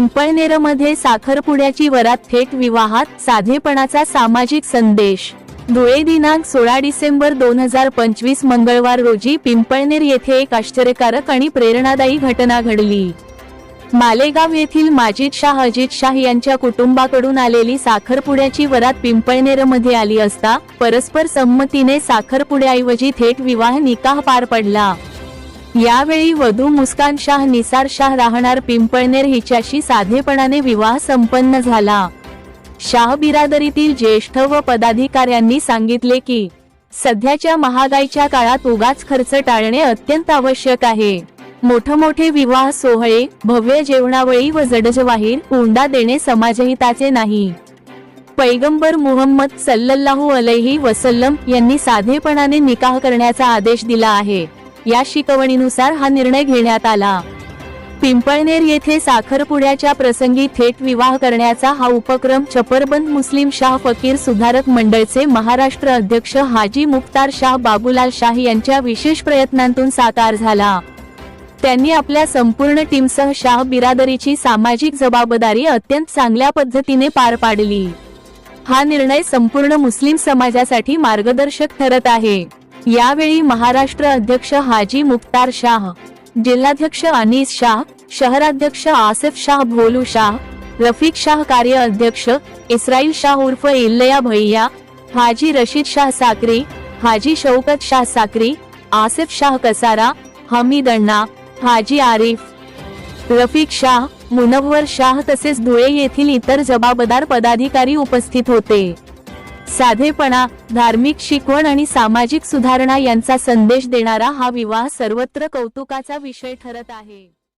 पिंपळनेरमध्ये साखरपुड्याची वरात थेट विवाहात साधेपणाचा सामाजिक संदेश. धुळे दिनांक सोळा डिसेंबर दोन हजार पंचवीस मंगळवार रोजी पिंपळनेर येथे एक आश्चर्यकारक आणि प्रेरणादायी घटना घडली. मालेगाव येथील माजिद शाह अजित शाह यांच्या कुटुंबाकडून आलेली साखरपुड्याची वरात पिंपळनेरमध्ये आली असता परस्पर संमतीने साखरपुड्याऐवजी थेट विवाह निकाह पार पडला. यावेळी वधू मुस्कान शाह निसार शाह राहणार पिंपळनेर हिच्याशी साधेपणाने विवाह संपन्न झाला. शाह बिरादरीतील ज्येष्ठ व पदाधिकाऱ्यांनी सांगितले की सध्याच्या महागाईच्या काळात उगाच खर्च टाळणे अत्यंत आवश्यक आहे. मोठमोठे विवाह सोहळे भव्य जेवणावळी व जडजवाहीर हुंडा देणे समाजहिताचे नाही. पैगंबर मुहम्मद सल्लल्लाहु अलैही वसल्लम यांनी साधेपणाने निकाह करण्याचा आदेश दिला आहे. या शिकवणीनुसार हा निर्णय घेण्यात आला. पिंपळनेर येथे साखरपुड्याच्या प्रसंगी थेट विवाह करण्याचा हा उपक्रम छपरबंद मुस्लिम शाह फकीर सुधारक मंडळचे महाराष्ट्र अध्यक्ष हाजी मुख्तार शाह बाबूलाल शाह यांच्या विशेष प्रयत्नांतून साकार झाला. त्यांनी आपल्या संपूर्ण टीमसह शाह बिरादरीची सामाजिक जबाबदारी अत्यंत चांगल्या पद्धतीने पार पाडली. हा निर्णय संपूर्ण मुस्लिम समाजासाठी मार्गदर्शक ठरत आहे. यावेळी महाराष्ट्र अध्यक्ष हाजी मुख्तार शाह जिल्हाध्यक्ष अनिस शाह शहराध्यक्ष आसिफ शाह भोलू शाह रफिक शाह कार्य अध्यक्ष इस्राईल शाह उर्फ इल्लया भैया हाजी रशीद शाह साकरी हाजी शौकत शाह साकरी आसिफ शाह कसारा हमीद अण्णा हाजी आरिफ रफिक शाह मुनव्वर शाह तसेच धुळे येथील इतर जबाबदार पदाधिकारी उपस्थित होते. साधेपणा धार्मिक शिकवण आणि सामाजिक सुधारणा यांचा संदेश देणारा हा विवाह सर्वत्र कौतुकाचा विषय ठरत आहे.